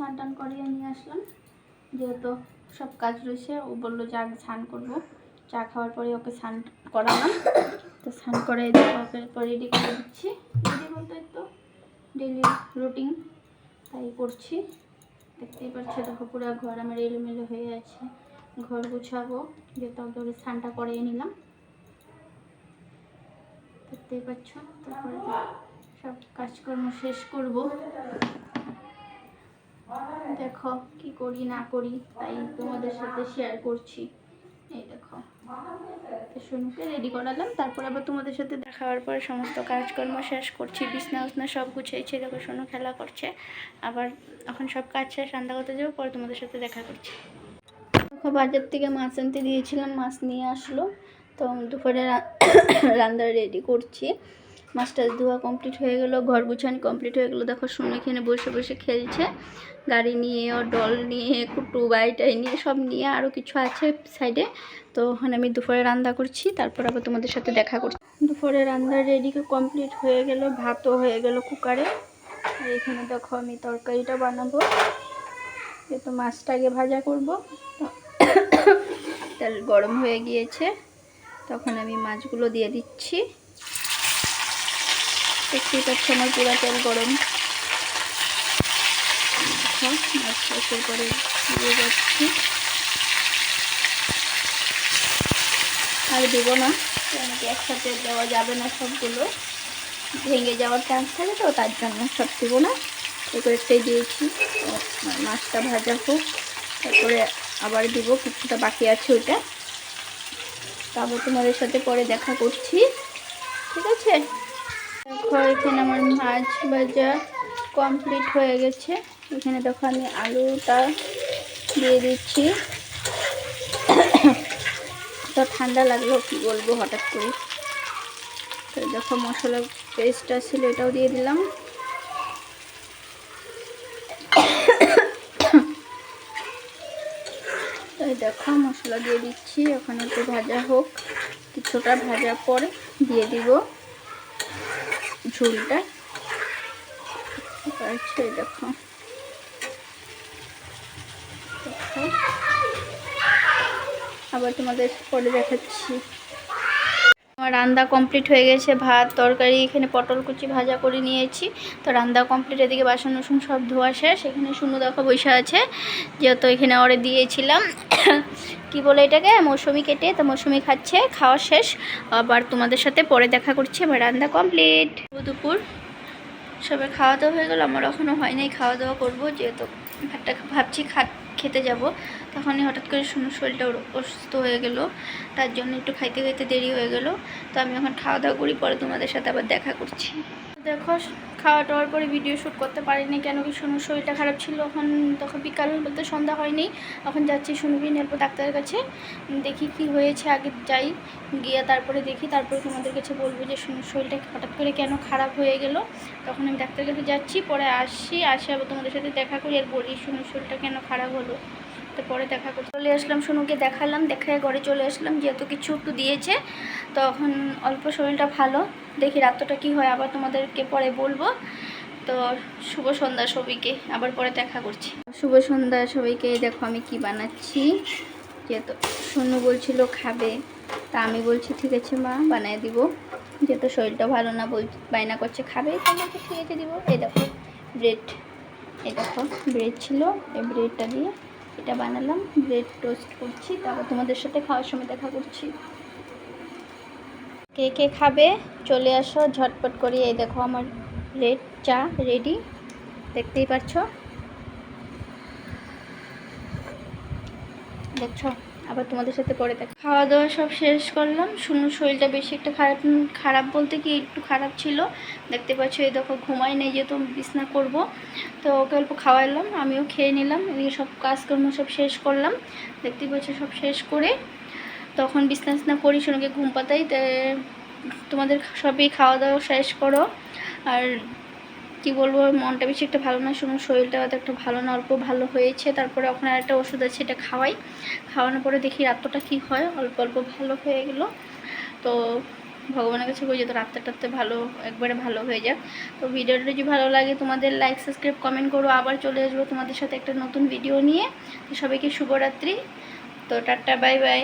স্নান টান করিয়ে নিয়ে আসলাম। যেহেতু সব কাজ রয়েছে, ও বলল যে আগে স্নান করব। চা খাওয়ার পরে ওকে স্নান করালাম। তো স্নান করে ওকে রেডি করে দিচ্ছি। রেডি বলতে তো ডেলি রুটিন তাই করছি। দেখতেই পাচ্ছ, দেখো পুরো ঘর আমার এলোমেলো হয়ে আছে। ঘর গুছাবো, যেহেতু ওকে স্নানটা করিয়ে নিলাম। দেখতেই পাচ্ছ, তারপরে সব কাজকর্ম শেষ করব। দেখো কি করি না করি, তাই তোমাদের সাথে শেয়ার করছি। এই দেখো। সোনুকে রেডি করালাম, তারপর আবার তোমাদের সাথে দেখা হওয়ার পরে সমস্ত কাজকর্ম শেষ করছি, বিছনা উছনা সব গুছিয়েছি দেখো সোনু খেলা করছে। আবার এখন সব কাজ শেষ, রান্না করতে যাব, পরে তোমাদের সাথে দেখা করছি। দেখো, বাজার থেকে মাছ আনতে দিয়েছিলাম, মাছ নিয়ে আসলো। তো দুপুরে রান্না রেডি করছি। মাছটা ধোয়া কমপ্লিট হয়ে গেল, ঘর গুছানি কমপ্লিট হয়ে গেলো। দেখো শুনে এখানে বসে বসে খেলছে। গাড়ি নিয়ে ও ডল নিয়ে, কুটু, বাইটাই নিয়ে, সব নিয়ে আরও কিছু আছে সাইডে তো ওখানে আমি দুপুরে রান্না করছি, তারপর আবার তোমাদের সাথে দেখা করছি। দুপুরে রান্না রেডি কমপ্লিট হয়ে গেল, ভাতও হয়ে গেল কুকারে আর এখানে দেখো আমি তরকারিটা বানাবো। যেহেতু মাছটা আগে ভাজা করব। তো তেল গরম হয়ে গিয়েছে। তখন আমি মাছগুলো দিয়ে দিচ্ছি। দেখতেই পাচ্ছ আমার পুরো তেল গরম। করে দিয়ে যাচ্ছি। আর দেবো না কেন কি একসাথে দেওয়া যাবে না সবগুলো। ভেঙে যাওয়ার চান্স থাকে তো, তার জন্য সব দেবো না। একটাই দিয়েছি মাছটা ভাজা হোক। তারপরে আবার দিব, কিছুটা বাকি আছে ওইটা। তারপর তোমাদের সাথে পরে দেখা করছি। ঠিক আছে? দেখো এখানে আমার মাছ ভাজা কমপ্লিট হয়ে গেছে। এখানে দেখো আমি আলুটা দিয়ে দিচ্ছি। তো ঠান্ডা লাগল, কি বলব হঠাৎ করে। তো দেখো মশলা পেস্টটা ছিল, এটাও দিয়ে দিলাম। তাই দেখো মশলা দিয়ে দিচ্ছি এখন একটু ভাজা হোক। কিছুটা ভাজা পরে দিয়ে দিব। ঝোলটা। আচ্ছা দেখো। আবার তোমাদের পরে দেখাচ্ছি। রান্না কমপ্লিট হয়ে গেছে, ভাত, তরকারি, এখানে পটল কুচি ভাজা করে নিয়েছি। তো রান্না কমপ্লিট এদিকে বাসন রসুন সব ধোয়া শেষ। এখানে শূন্য দেখো বৈশা আছে, যেহেতু এখানে ওরে দিয়েছিলাম। কি বলে এটাকে? মৌসুমি কেটে, তো মৌসুমি খাচ্ছে, খাওয়া শেষ। আবার তোমাদের সাথে পরে দেখা করছি আমার রান্না কমপ্লিট দুপুর। সবে খাওয়া দাওয়া হয়ে গেল, আমার এখনও হয় নাই, খাওয়া দাওয়া করব, যেহেতু ভাতটা ভাবছি খা খেতে যাব। তখনই হঠাৎ করে শুনো শরীরটা অসুস্থ হয়ে গেল। তার জন্য একটু খাইতে খাইতে দেরি হয়ে গেল। তো আমি এখন খাওয়া দাওয়া করি, পরে তোমাদের সাথে আবার দেখা করছি। দেখো, খাওয়া টাওয়ার পরে ভিডিও শ্যুট করতে পারিনি কেন কি শুনুর শরীরটা খারাপ ছিল। এখন তখন বিকাল বলতে সন্ধ্যা হয়নি। এখন যাচ্ছি শুনবি নেব ডাক্তারের কাছে। দেখি কি হয়েছে, আগে যাই, গিয়ে তারপরে দেখি। তারপরে তোমাদের কাছে বলব যে শুনুর শরীরটা হঠাৎ করে কেন খারাপ হয়ে গেল। তখন আমি ডাক্তারের কাছে যাচ্ছি, পরে আসছি, আসি আবার তোমাদের সাথে দেখা করি আর বলি শুনুর শরীরটা কেন খারাপ হলো। তো পরে দেখা করতে চলে আসলাম। শুনুকে দেখালাম, দেখায় ঘরে চলে আসলাম। যেহেতু কিছু একটু দিয়েছে, তখন অল্প শরীরটা ভালো। দেখি রাত্রটা কি হয়, আবার তোমাদেরকে পরে বলব। তো শুভ সন্ধ্যা সবাইকে, আবার পরে দেখা করছি। শুভ সন্ধ্যা সবাইকে, দেখো আমি কি বানাচ্ছি। যেহেতু সোনু বলছিল খাবে, তা আমি বলছি, ঠিক আছে মা, বানিয়ে দিব। যেহেতু শরীরটা ভালো না, বল, বায়না করছে, খাবে, তো বলছি ঠিক আছে দিব। এই দেখো, ব্রেড। এই দেখো, ব্রেড ছিল, এই ব্রেডটা দিয়ে এটা বানালাম ব্রেড টোস্ট করছি, তারপর তোমাদের সাথে খাওয়ার সময় দেখা করছি। কে কে খাবে, চলে আসো, ঝটপট করে, এই দেখো আমার রেড চা রেডি দেখতেই পাচ্ছ দেখছ? আবার তোমাদের সাথে পরে দেখ খাওয়া দাওয়া সব শেষ করলাম। শুনো, শরীরটা বেশি একটা খারাপ খারাপ বলতে কি একটু খারাপ ছিল। দেখতে পাচ্ছ এই দেখো, ঘুমাই নেই যেহেতু বিছনা করব। তো ওকে অল্প খাওয়াইলাম আমিও খেয়ে নিলাম। এদিকে সব কাজকর্ম সব শেষ করলাম। দেখতে পাচ্ছ সব শেষ করে তখন বিছনা টিছনা করি, শোনোকে ঘুম পাতাই। তোমাদের সবই খাওয়া দাওয়া শেষ করো। আর কি বলব মনটা বেশি একটা ভালো না শুনো শরীরটা হয়তো একটা ভালো না, অল্প ভালো হয়েছে, তারপরে ওখানে আরেকটা ওষুধ আছে, এটা খাওয়াই। খাওয়ানোর পরে দেখি রাত্রটা কি হয়, অল্প অল্প ভালো হয়ে গেল। তো ভগবানের কাছে করি যাতে রাত্রে টাত্রে ভালো, একবারে ভালো হয়ে যাক। তো ভিডিওটা যদি ভালো লাগে, তোমাদের লাইক সাবস্ক্রাইব কমেন্ট করো, আবার চলে আসব তোমাদের সাথে একটা নতুন ভিডিও নিয়ে। সবাইকে শুভরাত্রি। তো টাটা বাই বাই